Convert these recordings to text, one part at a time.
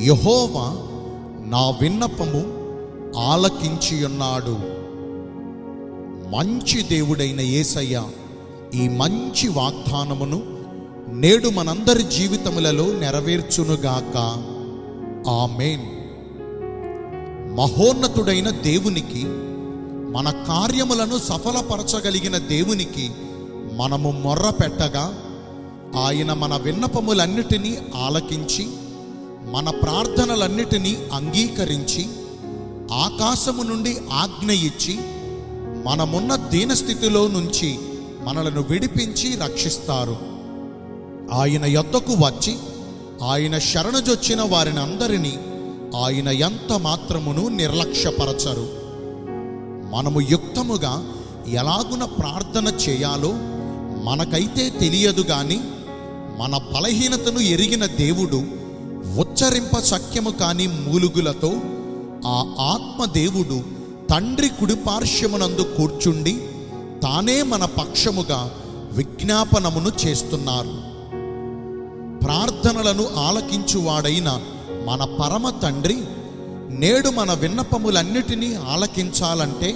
యహోవా నా విన్నపము ఆలకించి ఉన్నాడు మంచి దేవుడైన యేసయ్య ఈ మంచి వాగ్దానమును నేడు మనందరి జీవితములలో నెరవేర్చునుగాక. ఆమెన్. మహోన్నతుడైన దేవునికి మన కార్యములను సఫలపరచగలిగిన దేవునికి మనము మొర్ర పెట్టగా ఆయన మన విన్నపములన్నిటినీ ఆలకించి మన ప్రార్థనలన్నిటినీ అంగీకరించి ఆకాశము నుండి ఆజ్ఞ ఇచ్చి మనమున్న దీనస్థితిలో నుంచి మనలను విడిపించి రక్షిస్తారు. ఆయన యొద్దకు వచ్చి ఆయన శరణజొచ్చిన వారిని అందరినీ ఆయన ఎంత మాత్రమును నిర్లక్ష్యపరచరు. మనము యుక్తముగా ఎలాగున ప్రార్థన చేయాలో మనకైతే తెలియదు గాని మన బలహీనతను ఎరిగిన దేవుడు ఉచ్చరింప శక్యము కాని మూలుగులతో ఆ ఆత్మదేవుడు తండ్రి కుడిపార్శ్వమునందు కూర్చుండి తానే మన పక్షముగా విజ్ఞాపనమును చేస్తున్నారు. ప్రార్థనలను ఆలకించువాడైన మన పరమ తండ్రి నేడు మన విన్నపములన్నిటినీ ఆలకించాలంటే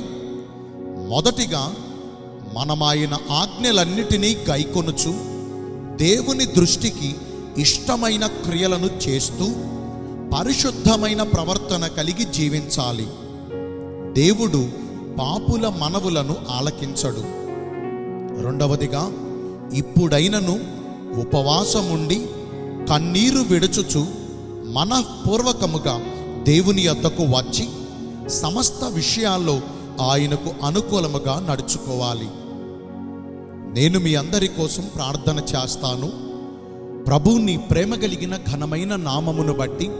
మొదటిగా మనమాయన ఆజ్ఞలన్నిటినీ గైకొనుచు దేవుని దృష్టికి ఇష్టమైన క్రియలను చేస్తూ పరిశుద్ధమైన ప్రవర్తన కలిగి జీవించాలి. దేవుడు పాపుల మనవులను ఆలకించడు. రెండవదిగా ఇప్పుడైనను ఉపవాసముండి కన్నీరు విడుచుచు మనఃపూర్వకముగా దేవుని యొద్దకు వచ్చి సమస్త విషయాల్లో ఆయనకు అనుకూలముగా నడుచుకోవాలి. నేను మీ అందరి కోసం ప్రార్థన చేస్తాను. ప్రభు నీ ప్రేమ కలిగిన ఘనమైన నామమును బట్టి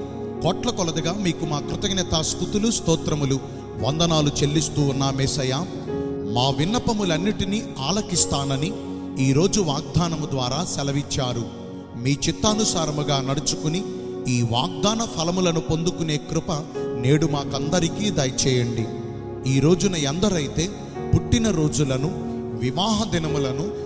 కోట్ల కొలదిగా మీకు మా కృతజ్ఞత స్థుతులు స్తోత్రములు వందనాలు చెల్లిస్తూ ఉన్నా మేసయ్య. మా విన్నపములన్నిటినీ ఆలకిస్తానని ఈరోజు వాగ్దానము ద్వారా సెలవిచ్చారు. మీ చిత్తానుసారముగా నడుచుకుని ఈ వాగ్దాన ఫలములను పొందుకునే కృప నేడు మాకందరికీ దయచేయండి. ఈ రోజున ఎందరైతే పుట్టిన రోజులను వివాహ దినములను